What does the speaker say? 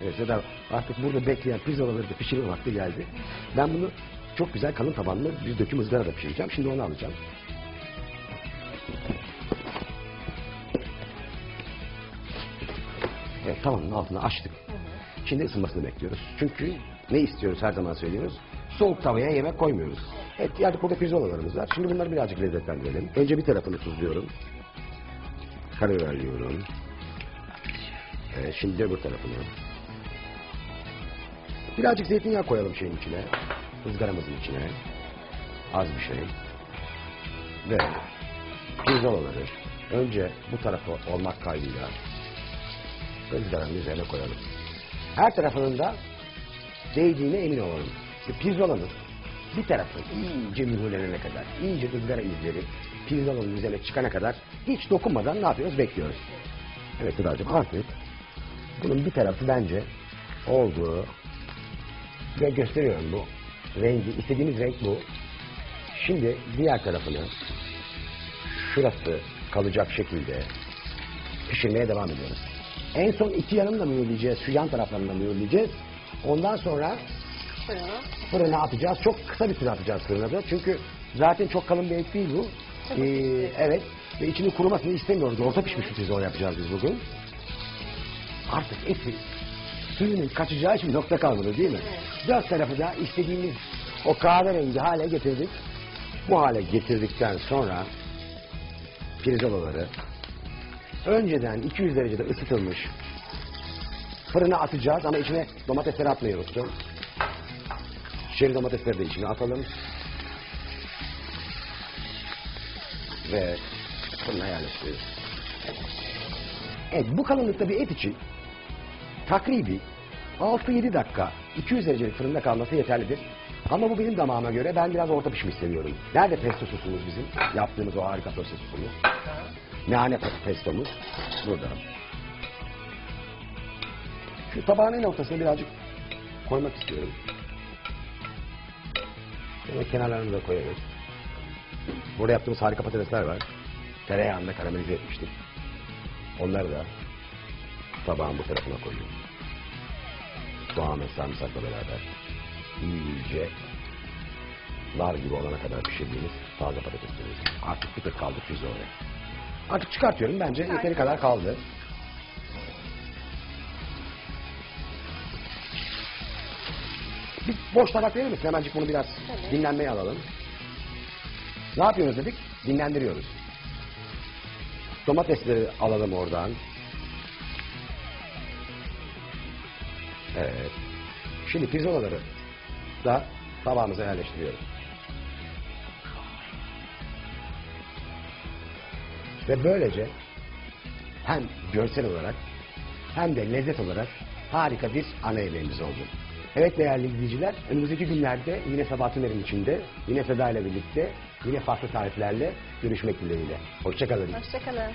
Evet Seda artık burada bekleyen pirzolaları da pişirme vakti geldi. Ben bunu çok güzel kalın tabanlı bir döküm ızgarada pişireceğim. Şimdi onu alacağım. Evet tavanın altını açtık. Şimdi ısınmasını bekliyoruz. Çünkü ne istiyoruz her zaman söylüyoruz. Soğuk tavaya yemek koymuyoruz. Evet yani burada pirzolalarımız var. Şimdi bunları birazcık lezzetlendirelim. Önce bir tarafını tuzluyorum. Karabiberliyorum. Evet, şimdi de bu tarafını. Birazcık zeytinyağı koyalım şeyin içine. ızgaramızın içine. Az bir şey. Ve pirzolaları önce bu tarafa olmak kaydıyla ızgaranın üzerine koyalım. Her tarafının da değdiğine emin olalım. İşte pirzolanın bir tarafı iyice mühürlenene kadar, iyice ızgara izleri pirzolanın üzerine çıkana kadar hiç dokunmadan ne yapıyoruz? Bekliyoruz. Evet Gıdacığım artık bunun bir tarafı bence oldu. Ve gösteriyorum bu. Rengi, istediğimiz renk bu. Şimdi diğer tarafını şurası kalacak şekilde pişirmeye devam ediyoruz. En son iki yanını da mühürleyeceğiz. Şu yan taraflarını da mühürleyeceğiz. Ondan sonra Fırına. fırına atacağız. Çok kısa bir süre atacağız fırına da. Çünkü zaten çok kalın bir et değil bu. Ee, evet. Ve içini kurumasını istemiyoruz. Orta pişmiş bir pirzola yapacağız biz bugün. Artık eti suyunun kaçacağı için nokta kalmadı değil mi? Dört tarafı da istediğimiz o kahverengi hale getirdik. Bu hale getirdikten sonra pirzolaları önceden 200 derecede ısıtılmış fırına atacağız ama içine domatesleri unuttum. Şeri domatesleri de içine atalım. Ve fırına yerleştiriyoruz. Evet bu kalınlıkta bir et için takribi 6-7 dakika 200 derecelik fırında kalması yeterlidir. Ama bu benim damağıma göre ben biraz orta pişmiş seviyorum. Nerede pesto sosumuz bizim? Yaptığımız o harika pesto sosumuz. Nane pestomuz burada. Şu tabağın en ortasına birazcık koymak istiyorum. Şöyle kenarlarını da koyarız. Burada yaptığımız harika patatesler var. Tereyağında karamelize etmiştik. Onları da tabağın bu tarafına koyuyorum. Soğan ve sarımsakla beraber iyice nar gibi olana kadar pişirdiğimiz taze patateslerimiz. Artık bir tek kaldı füze oraya. Artık çıkartıyorum bence yeteri kadar kaldı. Bir boş tabak verir misin? Hemencik bunu biraz Tabii. dinlenmeye alalım. Ne yapıyoruz dedik? Dinlendiriyoruz. Domatesleri alalım oradan. Evet. Şimdi pirzolaları da tabağımıza yerleştiriyoruz. Ve böylece hem görsel olarak hem de lezzet olarak harika bir ana yemeğimiz oldu. Evet değerli izleyiciler, önümüzdeki günlerde yine Sabah Tümer'in içinde, yine Seda ile birlikte, yine farklı tariflerle görüşmek dileğiyle. Hoşçakalın. Hoşçakalın.